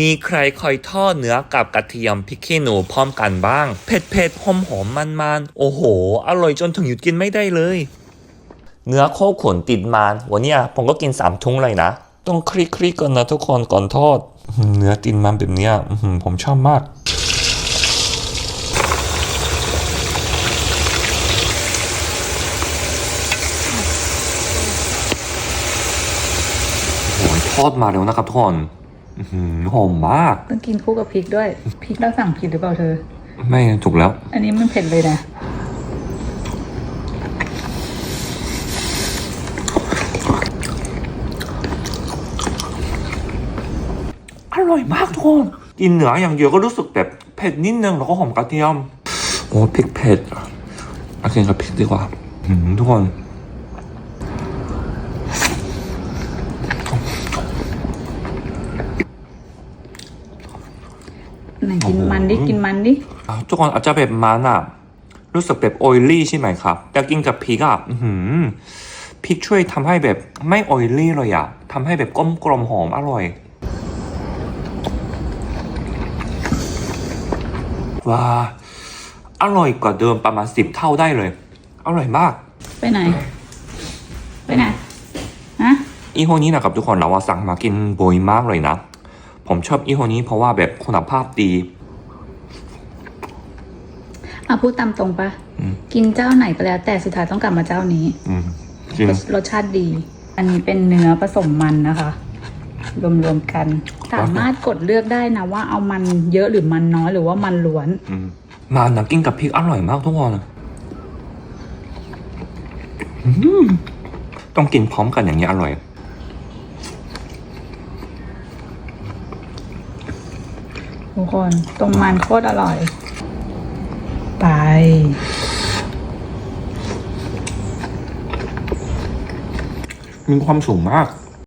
มีใครคอยทอดเนื้อกับกระเทียมพริกขี้หนูพร้อมกันบ้าง เผ็ดเผ็ดหอมหอมมันมันๆโอ้โห อร่อยจนถึงหยุดกินไม่ได้เลย เนื้อโคขุนติดมันวันเนี้ยผมก็กินสามทุ่งเลยนะ ต้องคลิกคลิกก่อนนะทุกคนก่อนทอดอื้อหือเนื้อติดมันแบบเนี้ยอื้อหือผมชอบมากโอ้ยทอดมาแล้วนะครับทุกคน อื้อหือหอมมาก ต้องกินคู่กับพริกด้วย พริกเราสั่งผิดหรือเปล่าเธอ ไม่ถูกแล้ว อันนี้มันเผ็ดเลยนะ อร่อยมากทุกคนกินเนื้ออย่างเดียวก็รู้สึกแบบเผ็ดนิดนึงแล้วก็หอมกระเทียม โอ้พริกเผ็ดเอากินกับพริกดีกว่าหืมทุกคน ไหนกินมันดิโอ้โหกินมันดิอะทุกคนอาจจะแบบมันอะ รู้สึกแบบออยลี่ใช่ไหมครับ แต่กินกับพริกอะอื้อหือพริกช่วยทำให้แบบไม่ออยลี่เลยอะทำให้แบบกลมกลมหอมอร่อย ว้าอร่อยกว่าเดิมประมาณสิบเท่าได้เลย อร่อยมาก ไปไหน ไปไหนฮะอีโฮนี้นะครับทุกคนเราว่าสั่งมากินบ่อยมากเลยนะ ผมชอบอีโฮนี้เพราะว่าแบบคุณภาพดีอะพูดตามตรงปะอืมกินเจ้าไหนก็แล้ว แต่สุดท้ายต้องกลับมาเจ้านี้อืมจริงรสชาติดี อันนี้เป็นเนื้อผสมมันนะคะ รวมๆกัน สามารถกดเลือกได้นะว่าเอามันเยอะหรือมันน้อยหรือว่ามันล้วนอืมมานะกินกับพริกอร่อยมากทุกคนอืมต้องกินพร้อมกันอย่างนี้อร่อย ทุกคนตรงมันโคตรอร่อย ไป มีความสูงมาก